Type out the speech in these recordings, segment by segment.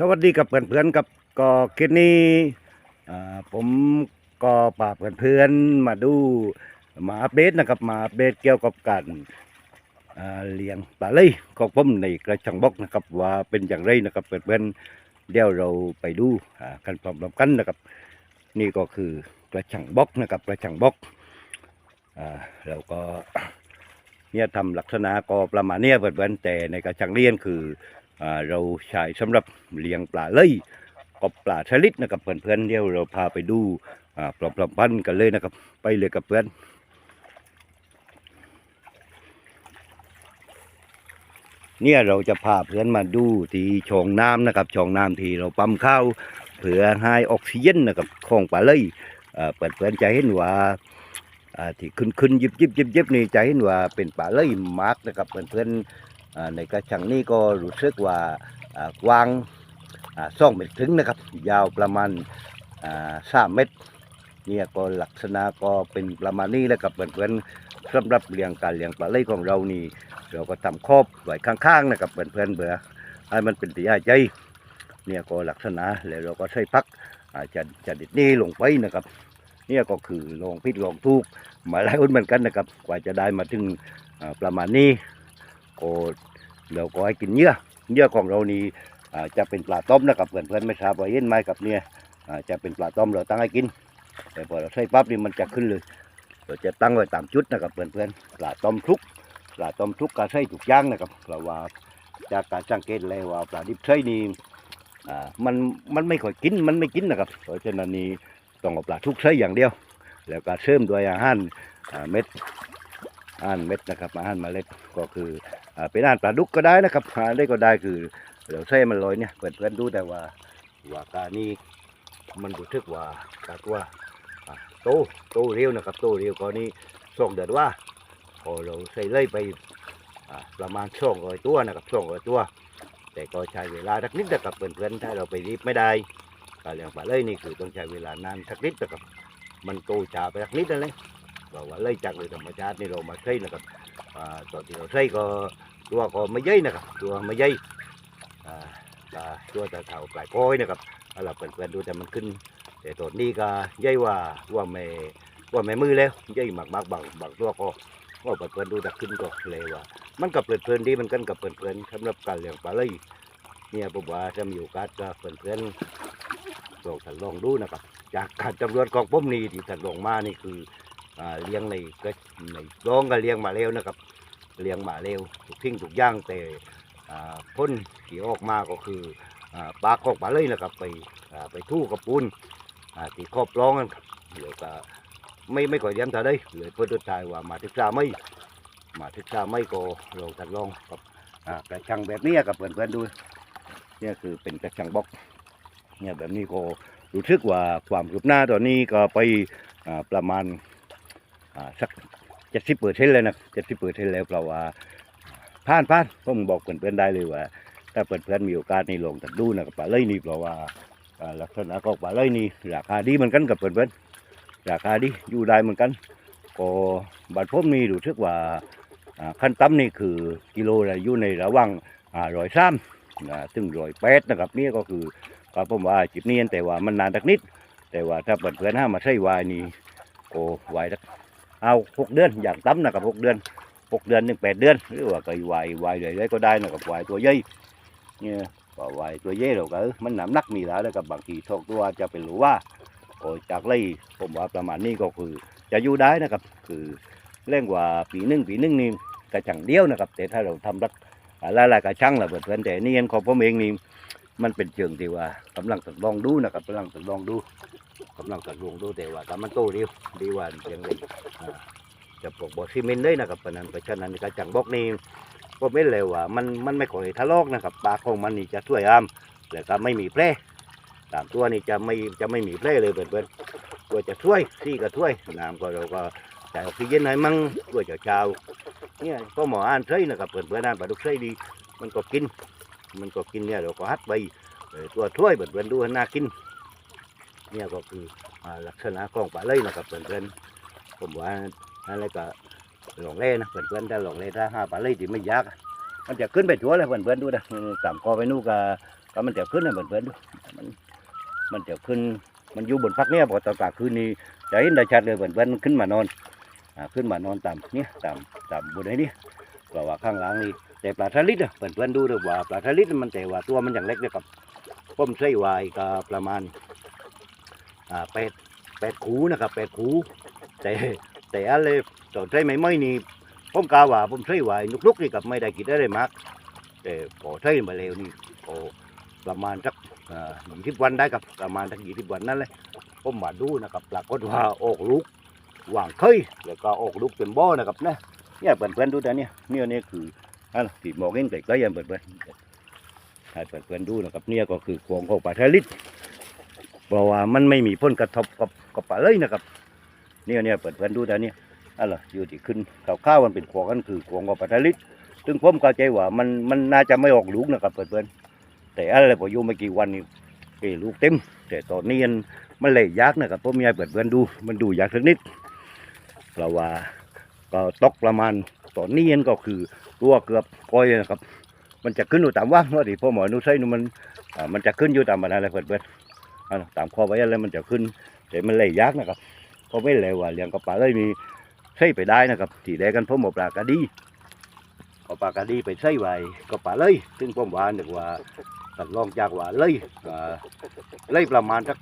สวัสดีกับเพื่อนๆกับก็คลิปนี้อ่ผมก็พาเพื่อนๆมาดูมาอัปเดตนะครับมาอัปเดตเกี่ยวกับการเลี้ยงปลาไหลของผมในกระชังบกนะครับ ว่าเป็นอย่างไรนะครับเพื่อนๆเดี๋ยวเราไปดูอ่ากันพร้อมๆกันนะครับ นี่ก็คือกระชังบกนะครับกระชังบกอ่าเราก็เนี่ยทำลักษณะก็ประมาณเนี้ยเพื่อนๆแต่ในกระชังเลี้ยงคือ เราใช้สำหรับเลี้ยงปลาเลยกับปลาชลิดนะครับเพื่อนๆเดี๋ยวเราพาไปดูอ่าปลอมๆพันกันเลยนะครับ ไปเลยกับเพื่อนเนี่ยเราจะพาเพื่อนมาดูที่ช่องน้ำนะครับช่องน้ำที่เราปั๊มข้าวเพื่อให้ออกซิเจนนะครับของปลาเลยเอ่าเพื่อนๆจเห็นว่าที่ขึ้นขึ้นยิบยิบยิบยิบนี่จเห็นว่าเป็นปลาเลยมากนะครับเพื่อนๆอ่า ในกระชังนี้ก็รู้สึกว่ากว้างอ่าสองเมตรถึงนะครับ ยาวประมาณสามเมตรเนี่ยก็ลักษณะก็เป็นประมาณนี้และครับเพื่อนๆสำหรับเลี้ยงการเลี้ยงปลาไหลของเรานี่เราก็ทำครอบไว้ข้างๆนะครับเพื่อนๆเบื่อให้มันเป็นตียาใจเนี่ยก็ลักษณะแล้วเราก็ใช้พักอาจจะจะดิดนี้ลงไปนะครับ เนี่ยก็คือลองพิษลองทุกมาหลายคนเหมือนกันนะครับ กว่าจะได้มาถึงประมาณนี้ ก็เราก็ให้กินเยื่อเยื่อของเรานี่จะเป็นปลาต้มนะครับเพื่อนๆไม่ทราบว่าเย็นไหมกับเนี่ยจะเป็นปลาต้มเราตั้งให้กิน แต่พอเราใส่ปั๊บนี่มันจะขึ้นเลย เราจะตั้งไว้ตามจุดนะครับเพื่อนๆปลาต้มทุกปลาต้มทุกกรใส่ถูกย่างนะครับเราว่าจากการสังเกตเลยว่าปลาดิบใส่นี่มันมันไม่ค่อยกินมันไม่กินนะครับเพราะฉะนั้นนี่ต้องเอาปลาทุกใส่อย่างเดียว แล้วก็เสริมด้วยอาหารอ่าเม็ดอาหารเม็ดนะครับอาหารเมล็ดก็คือ เป็นอาหารปลาดุกก็ได้นะครับหาได้ก็ได้คือเราใช้มันลอยเนี่ยเปิดเพื่อนๆดูแต่ว่าว่าการนี้มันรู้สึกว่าการว่าโตโตเร็วนะครับ โตเร็วก็นี้สองเดือนว่าพอเราใส่เลยไปประมาณสองร้อยตัวนะครับสองร้อยตัว แต่ก็ใช้เวลาสักนิดนะครับเพื่อนๆถ้าเราไปรีบไม่ได้การเลี้ยงปลาเลยนี่คือต้องใช้เวลานานสักนิดนะครับมันโตช้าไปสักนิดนั่นเลยเราว่าเลยจากโดยธรรมชาตินี่เรามาใช้นะครับ ตอนที่เราใส่ก็ตัวก็ไม่ใหญ่นะครับ ตัวไม่ใหญ่ตัวแต่เท่าปลายโพอยนะครับเอาเพื่อนๆดูแต่มันขึ้น แต่ตอนนี้ก็ใหญ่ว่าว่าไม่ว่าไม่มือแล้วใหญ่มากๆบางบางตัวก็ว่าเพื่อนๆดูแต่ขึ้นก็เลยว่า มันกับเพื่อนๆดีมันกันกับเพื่อนๆสำหรับการเลี้ยงปลาเลยเนี่ยผมว่าจะมีโอกาสกับเพื่อนๆลองทดลองดูนะครับ จากการจำนวนของผมนี่ที่ทดลองมานี่คือ เลี้ยงในก็ในร้องก็เลี้ยงมาแล้วนะครับ เลี้ยงหมาเร็วทุกทิ้งทุกย่างแต่พ่นที่ออกมาก็คือปลาของปลาเลยนะครับ ไปไปทู่กับปูนอ่าที่ครอบร้องกันเดี๋ยวก็ไม่ไม่ก่อยเลี้ยงเท่าได้เหลือเพื่อนตัวชายว่ามาศึกษาไม่มาศึกษาไม่ก็ลองทดลองกับกระชังแบบนี้กับเพื่อนๆดูเนี่ยคือเป็นกระชังบล็อกเนี่ยแบบนี้ก็รู้สึกว่าความคืบหน้าตอนนี้ก็ไปประมาณ สักเจ็ดสิบเปอร์เซ็นต์เลยนะเจ็ดสิบเปอร์เซ็นต์แล้วเพราะว่าผ่านผ่านผมบอกเพื่อนๆได้เลยว่าถ้าเพื่อนๆมีโอกาสนี่ลงตัดดูนะครับปลาเลยนี่เพราะว่าอ่าลักษณะของปลาเลยนี่ราคาดีเหมือนกันกับเพื่อนๆราคาดีอยู่ได้เหมือนกันก็บัตรผมนี่รู้สึกว่าอ่าขั้นต่ำนี่คือกิโลละอยู่ในระหว่างร้อยสามถึงร้อยแปดนะครับนี่ก็คือก็ผมว่าจิบเนียนแต่ว่ามันนานสักนิด แต่ว่าถ้าเพื่อนๆห้ามาใช้วายนี่ก็วายสัก เอาหกเดือนอย่างต่ำนะครับหกเดือนหกเดือนหนึ่งแปดเดือนหรือว่าก็วายวายเลยก็ได้นะครับวายตัวใหญ่เนี่ยก็วายตัวใหญ่เราก็มันน้ำหนักมีแล้วนะครับบางทีทอกตัวจะเป็นหรือว่าโอ้จากไล่ผมว่าประมาณนี้ก็คือ จะอยู่ได้นะครับ คือเร่งกว่าปีหนึ่งปีหนึ่งนี่กระชังเดียวนะครับ แต่ถ้าเราทำรักหลายๆกระชังแหละเพื่อนแต่นี่เองของผมเองนี่มันเป็นเชิงที่ว่ากำลังทดลองดูนะครับกำลังทดลองดู กำลังทดลองดูแต่ว่าถ้ามันโตเร็วดีกว่าอย่างไรจะปลูกบ่อซีเมนต์เลยนะครับเพราะนั้นเพราะฉะนั้นกระจังบอกนี่ก็ไม่เลยว่ามันมันไม่ค่อยทะลอกนะครับปลาของมันนี่จะสวยงามแล้วก็ไม่มีแผลตามตัวนี่จะไม่จะไม่มีแผลเลยเพื่อนๆตัวจะช่วยซี่ก็ช่วยน้ำก็เราก็ใส่ออกซิเจนให้มั่งตัวจะเช้าเนี่ยก็หมออ่านใช่นะครับเพื่อนเพื่อนอ่านปลาดุกใช่ดี มันก็กิน มันก็กินเนี่ยเราก็ฮัดไปตัวช่วยเพื่อนๆดูน่ากิน เนี่ยก็คือลักษณะของปลาเลยนะครับเพื่อนๆผมว่าอะไรก็หลงเล่นะเพื่อนๆถ้าหลงเล่ถ้าหาปลาเลยที่ไม่ยากมันจะขึ้นไปชัวร์เลยเพื่อนๆดูนะตามคอไปนู่นก็ก็มันจะขึ้นนะเพื่อนๆดูมันมันจะขึ้นมันอยู่บนพักเนี้ยพอตอนกลางคืนนี้จะเห็นได้ชัดเลยเพื่อนๆมันขึ้นมานอนขึ้นมานอนตามเนี้ยตามตามบนไอ้นี่เพราะว่าข้างหลังนี่แต่ปลาทะลิดอะเพื่อนๆดูเลยว่าปลาทะลิดมันแต่ว่าตัวมันอย่างเล็กเลยครับผมใส่ไว้ก็ประมาณ อ่าแปดแปดขูนะครับแปดขูแต่แต่อะไรตอนใช้ไม่ไม่นี่ผมกาว่าผมใช้ไว้ลุกๆนี่กับไม่ได้กินได้เลยมากแต่พอใช้มาเร็วนี่ก็ประมาณสักยี่สิบวันได้ครับประมาณสักยี่สิบวันนั่นเลยผมมาดูนะครับปรากฏว่าออกลูกหว่างเคยแล้วก็ออกลูกเต็มบ่อนะครับนะเนี่ยเพื่อนๆดูแต่เนี่ยเนี่ยนี่คืออันที่มองเห็นไกลๆอย่างเพื่อนให้เพื่อนๆดูนะครับเนี่ยก็คือขวงของปลาทะลิด เพราะว่ามันไม่มีผลกระทบกับกับปลาเลยนะครับ เนี่ยเนี่ยเพื่อนดูแต่เนี่ยอะไรอยู่ที่ขึ้นข้าวๆมันเป็นขวงกันคือขวงของปลาทะลิดซึ่งผมเข้าใจว่ามันมันน่าจะไม่ออกลูกนะครับเปิดเพื่อนแต่อะไรพออยู่ไม่กี่วันนี่เอ้ลูกเต็ม แต่ตอนนี้มันมันเลยยากนะครับผมอยากเพื่อนดู มันดูยากสักนิดเพราะว่าก็ตกประมาณตอนนี้ก็คือตัวเกือบก้อยนะครับ มันจะขึ้นอยู่ตามว่างว่าที่พ่อหมอนุใช้นู่นมันมันจะขึ้นอยู่ตามอะไรเปิดเพื่อน ตามข้อไว้อะไรมันจะขึ้น แต่มันเลยยากนะครับเพราะไม่เลยว่าเลี้ยงกระป๋าเลยมีใช้ไปได้นะครับที่แรกกันพ่อหมอปลากระดีเอาปากกาดีไปใส่ไว้ก็ป่าเลยซึ่งผมว่านึกว่าตัดลองจากว่าเลยเลยประมาณสัก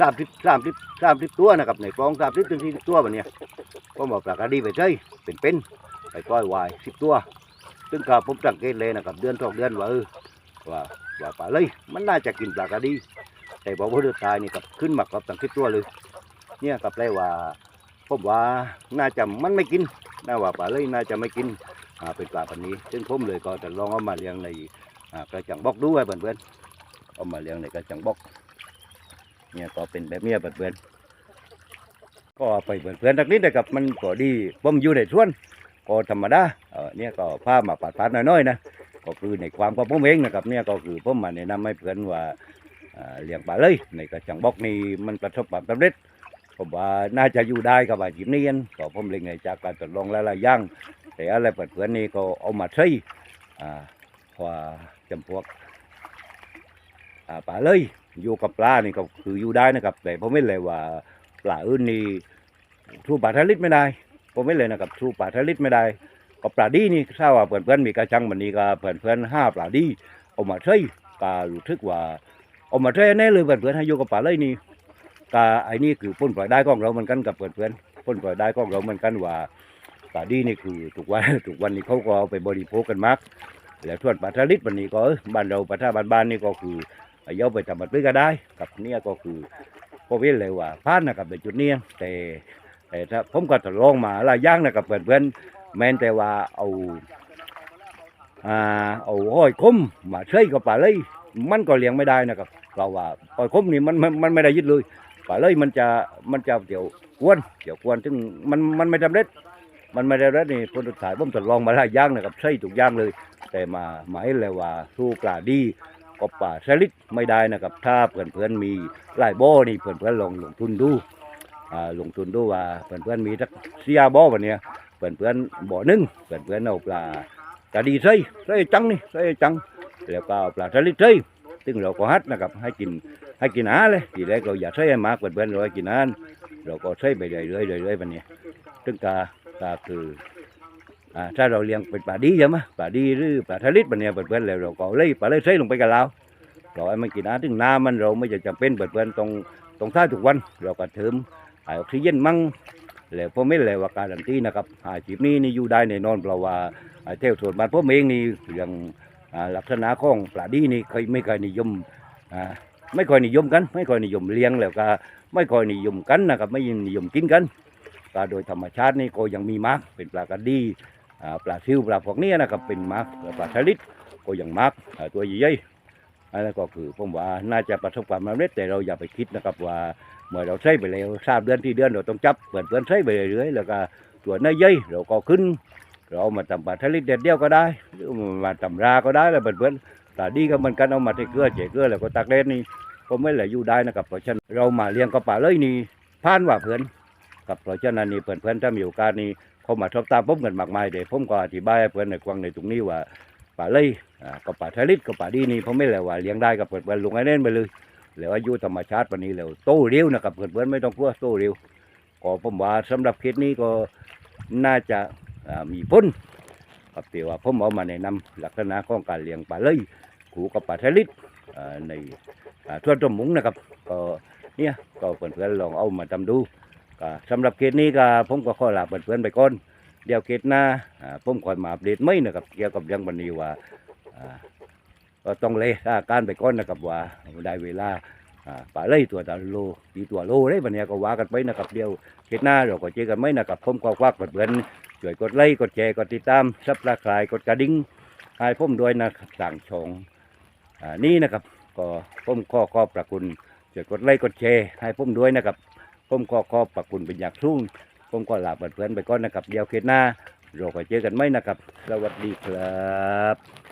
สามสิบสามสิบสามสิบตัวนะครับในกองสามสิบถึงสี่สิบตัวแบบนี้ยผมอาปากกาดีไปใส่เป็นเป็นๆไปปล่อยไว้สิบตัว ซึ่งก็ผมสังเกตเลยนะครับเดือนสองเดือนว่าเออว่า ว่าป่าเลย มันน่าจะกินปลากาดี แต่พอพูดตายนี่กับขึ้นมากับตั้งสิบตัวเลย เนี่ยกับแปลว่าผมว่าน่าจะมันไม่กินน่าว่าปลาเลยน่าจะไม่กินเป็นปลาพันนี้ ซึ่งผมเลยก็จะลองเอามาเลี้ยงในกระจังบอกด้วยเพื่อนๆเอามาเลี้ยงในกระจังบอกเนี่ยก็เป็นแบบเนี้ยเพื่อนๆก็ไปเพื่อนๆทักนิดนะครับมันก็ดีผมอยู่ในสวนก็ธรรมดาเออเนี่ยก็พามาปัดปัดๆน้อยๆนะ ก็คือในความของผมเองนะครับเนี่ยก็คือผมมาแนะนำให้เพื่อนว่าเลี้ยงปลาเลยในกระจังบล็อกนี่มันประสบความสำเร็จผมว่าน่าจะอยู่ได้กับว่าจิมเนียนก็ผมเล็งจากการทดลองหลายๆอย่างแต่อะไรเปิดๆนี่ก็เอามาใช้อ่าว่าจำพวกปลาเลยอยู่กับปลานี่ก็คืออยู่ได้นะครับ แต่ผมไม่เลยว่าปลาอื่นนี่ทูปลาทะลิดไม่ได้ผมไม่เลยนะครับทูปลาทะลิดไม่ได้ ก็ปลาดีนี่ทราบว่าเพื่อนๆมีกระชังมันนี่ก็เพื่อนๆห้าปลาดีเอามาใช้ก็รู้ทึกว่าเอามาใช้แน่เลยเพื่อนๆให้อยู่กับปลาเลยนี่ก็ไอ้นี่คือพ้นปล่อยได้ของเราเหมือนกันกับเพื่อนๆพ้นปล่อยได้ของเราเหมือนกันว่าปลาดีนี่คือทุกวันทุกวันนี้เขาก็เอาไปบริโภคกันมากแล้วส่วนปลาทะลิดวันนี้ก็บ้านเราปลาท่าบ้านๆนี่ก็คือเอาเอาไปทำบัตรก็ได้กับเนี่ยก็คือก็เว้นเลยว่าพลาดนะครับในจุดเนี้ยแต่แต่ถ้าผมก็ทดลองมาหลายอย่างนะครับเพื่อนๆ แม้แต่ว่าเอาอ่าเอาห้อยคมมาใช้กับปลาเลยมันก็เลี้ยงไม่ได้นะครับเพราะว่าห้อยคมนี่มันมันมันไม่ได้ยึดเลยป่าเลยมันจะมันจะเกี่ยวกวนเกี่ยวกวนซึ่งมันมันไม่สำเร็จมันไม่ได้เร็จนี่ผลสุดท้ายผมทดลองมาหลายย่างนะครับใช่ทุกย่างเลย แต่มาหมายเลยว่าสู้ปลาดีก็ปลาสลิดไม่ได้นะครับ ถ้าเพื่อนเพื่อนๆมีหลายบ่อนี่เพื่อนเพื่อนๆลองลงทุนดูอ่าลงทุนดูว่าเพื่อนเพื่อนๆมีสักเสียบ่อวันเนี้ย เพื่อนเพื่อนๆบ่อหนึ่งเพื่อนเพื่อนเอาปลาตาดีใส่ใส่จังนี่ใส่จังแล้วก็เอาปลาสลิดใส่ซึ่งเราก็ฮัดนะครับให้กินให้กินอาหารเลยทีแรกเราอยากใช้ให้มากเพื่อนๆเราให้กินอาหารเราก็ใช้ไปเรื่อยๆเรื่อยๆแบบนี้ซึ่งกากาคืออ่าถ้าเราเลี้ยงเป็นปลาดีใช่ไหมปลาดีหรือปลาทะเลแบบนี้เพื่อนๆแล้วเราก็เลยปลาเลยใช้ลงไปกับเราเราให้มันกินอาหารถึงน้ำมันเราไม่จะจำเป็นเพื่อนๆตรงตรงท่าทุกวันเราก็เติมออกซิเจนมั่ง แล้วผมไม่เลยว่าการันตีนะครับอาชีพนี้นี่อยู่ได้แน่นอนเพราะว่าเที่ยวสวนบ้านผมเองนี่อย่างลักษณะของปลาดีนี่เคยไม่เคยนิยมไม่ค่อยนิยมกัน ไม่ค่อยนิยมเลี้ยงแล้วก็ไม่ค่อยนิยมกันนะครับไม่นิยมกินกันก็โดยธรรมชาตินี่ก็ยังมีมากเป็นปลากระดี่ปลาซิวปลาพวกเนี้ยนะครับเป็นมากปลาสลิดก็ยังมากตัวใหญ่ๆอันนั้นก็คือผมว่าน่าจะประสบความสำเร็จแต่เราอย่าไปคิดนะครับว่า เมื่อเราใช้ไปแล้วทราบเดือนที่เดือนเราต้องจับเปิดเพื่อนใช้ไปเรื่อยๆแล้วก็ตัวเนื้อใหญ่เราก็ขึ้น เราเอามาทำปลาสลิดเด็ดเดียวก็ได้หรือมาทำราก็ได้แล้วเพื่อนๆปลาดีก็มันกันเอามาใส่เกลือเจเกลือแล้วก็ตักเล่นนี่ก็ไม่เหลืออยู่ได้นะครับเพราะฉะนั้นเรามาเลี้ยงกับปลาเลยนี่ผ่านว่าเพื่อนกับเพราะฉะนั้นนี่เพื่อนเพื่อนๆถ้ามีโอกาสนี่เขามาชอบตามผมกันมากมายเดี๋ยวผมก็อธิบายเพื่อนในกวางในตรงนี้ว่าป่าเลยอ่าก็ป่าทะเลิดก็ป่าดีนี่ผมไม่เหลยว่าเลี้ยงได้กับเปิดเปิดลงไอ้เล่นไปเลย แล้วอายุธรรมชาติวันนี้แล้วโตเร็วนะครับเปิดเปิดไม่ต้องกลัวโตเร็วก็ผมว่าสำหรับเคสนี้ก็น่าจะามีพ้นครับแต่ว่าผมเอามาแนะนำลักษณะของการเลี้ยงป่าเลยขู่กับป่าทะลิดในอ่าทั่วตมมุงนะครับก็เนี่ยก็เพื่อนๆลองเอามาทำดูก็สำหรับเคสนี้ก็ผมก็ขอลาเพื่อนๆไปก่อนเดี๋ยวเกตหน้าผมคอยมาอัปเดตไหมนะครับเกี่ยวกับเรื่องวันนี้ว่า ก็ต้องเลยาการไปก่อนนะครับว่าได้เวลาป่าเลยตัวตาโลตีตัวโลเลยวันนี้ก็ว่ากันไปนะครับเดียวเกตหน้าเราก็เจอกันไหมนะครับผมก็ควักเพื่อนช่วยกดไลค์กดแชร์กดติดตามซับสไครต์กดกระดิ่งให้ผมด้วยนะครับสั่งชองนี่นะครับ ก็ผมข้อขอบพระคุณช่วยกดไลค์กดแชร์ให้ผมด้วยนะครับผมข้อขอบพระคุณเป็นอย่างสูงผมก็ลาเพื่อนไปก่อนนะครับเดียวเคสหน้าเราก็เจอกันไหมนะครับ สวัสดีครับ